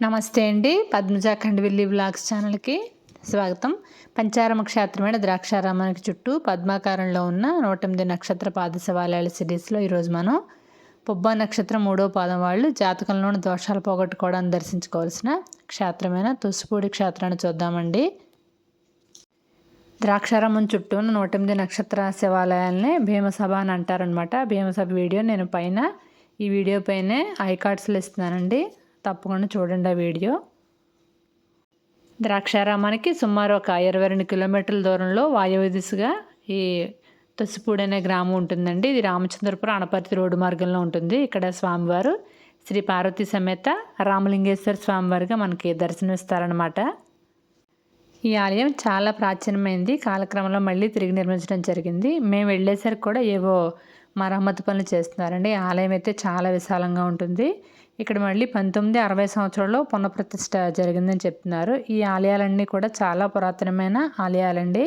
నమస్తే అండి. పద్మజా ఖండవిల్లి బ్లాగ్స్ ఛానల్కి స్వాగతం. పంచారమ క్షేత్రమైన ద్రాక్షారామానికి చుట్టూ పద్మాకారంలో ఉన్న నూట ఎనిమిది నక్షత్ర పాద శివాలయాల సిరీస్లో ఈరోజు మనం పుబ్బ నక్షత్రం మూడో పాదం వాళ్ళు జాతకంలోని దోషాలు పోగొట్టుకోవడానికి దర్శించుకోవాల్సిన క్షేత్రమైన తుసిపూడి క్షేత్రాన్ని చూద్దామండి. ద్రాక్షారామం చుట్టూ ఉన్న నూట ఎనిమిది నక్షత్ర శివాలయాల్ని భీమసభ అని అంటారనమాట భీమసభ వీడియో నేను పైన ఈ వీడియో పైనే ఐ కార్డ్స్లు ఇస్తున్నానండి. తప్పకుండా చూడండి ఆ వీడియో. ద్రాక్షారామానికి సుమారు ఒక ఇరవై రెండు కిలోమీటర్ల దూరంలో వాయువ్య దిశగా ఈ తుసిపూడి అనే గ్రామం ఉంటుందండి. ఇది రామచంద్రపురం అనపర్తి రోడ్డు మార్గంలో ఉంటుంది. ఇక్కడ స్వామివారు శ్రీ పార్వతీ సమేత రామలింగేశ్వర స్వామివారిగా మనకి దర్శనమిస్తారనమాట ఈ ఆలయం చాలా ప్రాచీనమైంది. కాలక్రమంలో మళ్ళీ తిరిగి నిర్మించడం జరిగింది. మేము వెళ్ళేసరికి కూడా ఏవో మరమ్మతు పనులు చేస్తున్నారండి. ఆలయం అయితే చాలా విశాలంగా ఉంటుంది. ఇక్కడ మళ్ళీ పంతొమ్మిది అరవై సంవత్సరంలో పునఃప్రతిష్ఠ జరిగిందని చెప్తున్నారు. ఈ ఆలయాలన్నీ కూడా చాలా పురాతనమైన ఆలయాలండి.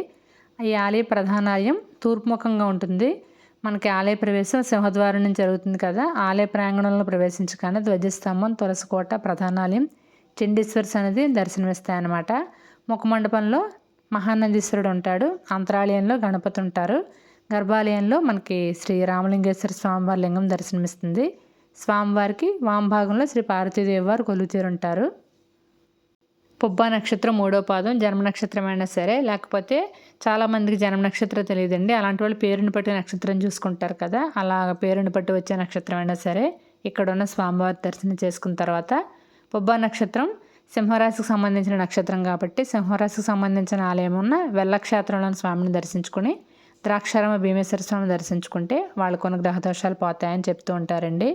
ఈ ఆలయ ప్రధాన ఆలయం తూర్పుముఖంగా ఉంటుంది. మనకి ఆలయ ప్రవేశం సింహద్వారం నుంచి జరుగుతుంది కదా. ఆలయ ప్రాంగణంలో ప్రవేశించగానే ధ్వజస్తంభం తులసికోట ప్రధానాలయం చండీశ్వర్స్ అనేది దర్శనమిస్తాయన్నమాట. ముఖమండపంలో మహానందీశ్వరుడు ఉంటాడు అంతరాలయంలో గణపతి ఉంటారు గర్భాలయంలో మనకి శ్రీ రామలింగేశ్వర స్వామివారి లింగం దర్శనమిస్తుంది. స్వామివారికి వామభాగంలో శ్రీ పార్వతీదేవి వారు కొలుతీరుంటారు పుబ్బ నక్షత్రం మూడో పాదం. జన్మ నక్షత్రం అయినా సరే లేకపోతే చాలామందికి జన్మ నక్షత్రం తెలియదండి. అలాంటి వాళ్ళు పేరుని బట్టి నక్షత్రం చూసుకుంటారు కదా. అలా పేరుని బట్టి వచ్చే నక్షత్రం అయినా సరే ఇక్కడ ఉన్న స్వామివారి దర్శనం చేసుకున్న తర్వాత పుబ్బ నక్షత్రం సింహరాశికి సంబంధించిన నక్షత్రం కాబట్టి సింహరాశికి సంబంధించిన ఆలయం ఉన్న వెల్లక్షేత్రంలోని స్వామిని దర్శించుకుని ద్రాక్షారామ భీమేశ్వర స్వామిని దర్శించుకుంటే వాళ్ళ కొన్ని గ్రహ దోషాలు పోతాయని చెప్తూ ఉంటారండి.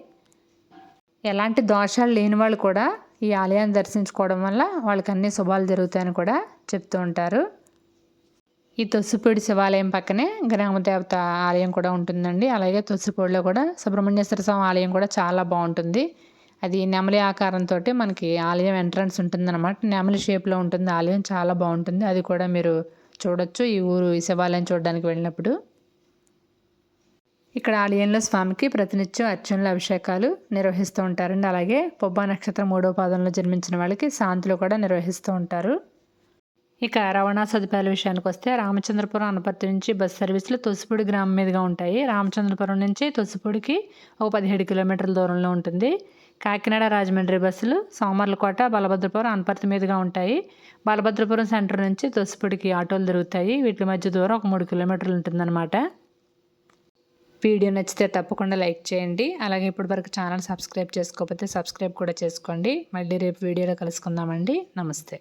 ఎలాంటి దోషాలు లేని వాళ్ళు కూడా ఈ ఆలయాన్ని దర్శించుకోవడం వల్ల వాళ్ళకి అన్ని శుభాలు జరుగుతాయని కూడా చెప్తూ ఉంటారు. ఈ తొస్సుపూడి శివాలయం పక్కనే గ్రామదేవత ఆలయం కూడా ఉంటుందండి. అలాగే తొస్సుపూడిలో కూడా సుబ్రహ్మణ్యేశ్వర స్వామి ఆలయం కూడా చాలా బాగుంటుంది. అది నెమలి ఆకారంతో మనకి ఆలయం ఎంట్రన్స్ ఉంటుందన్నమాట. నెమలి షేప్లో ఉంటుంది. ఆలయం చాలా బాగుంటుంది. అది కూడా మీరు చూడొచ్చు ఈ ఊరు ఈ శివాలయం చూడడానికి వెళ్ళినప్పుడు. ఇక్కడ ఆలయంలో స్వామికి ప్రతినిత్యం అర్చనలు అభిషేకాలు నిర్వహిస్తూ ఉంటారండి. అలాగే పొబ్బా నక్షత్రం మూడో పాదంలో జన్మించిన వాళ్ళకి శాంతులు కూడా నిర్వహిస్తూ ఉంటారు. ఇక రవాణా సదుపాయాల విషయానికి వస్తే రామచంద్రపురం అనపర్తి నుంచి బస్ సర్వీసులు తొసిపూడి గ్రామం మీదుగా ఉంటాయి. రామచంద్రపురం నుంచి తొసిపూడికి ఒక పదిహేడు కిలోమీటర్ల దూరంలో ఉంటుంది. కాకినాడ రాజమండ్రి బస్సులు సోమర్లకోట బలభద్రపురం అనపర్తి మీదుగా ఉంటాయి. బలభద్రపురం సెంటర్ నుంచి తొసిపూడికి ఆటోలు దొరుకుతాయి. వీటి మధ్య దూరం ఒక మూడు కిలోమీటర్లు ఉంటుందన్నమాట. వీడియో నచ్చితే తప్పకుండా లైక్ చేయండి. అలాగే ఇప్పటి వరకు ఛానల్ సబ్స్క్రైబ్ చేసుకోకపోతే సబ్స్క్రైబ్ కూడా చేసుకోండి. మళ్ళీ రేపు వీడియోలో కలుసుకుందామండి. నమస్తే.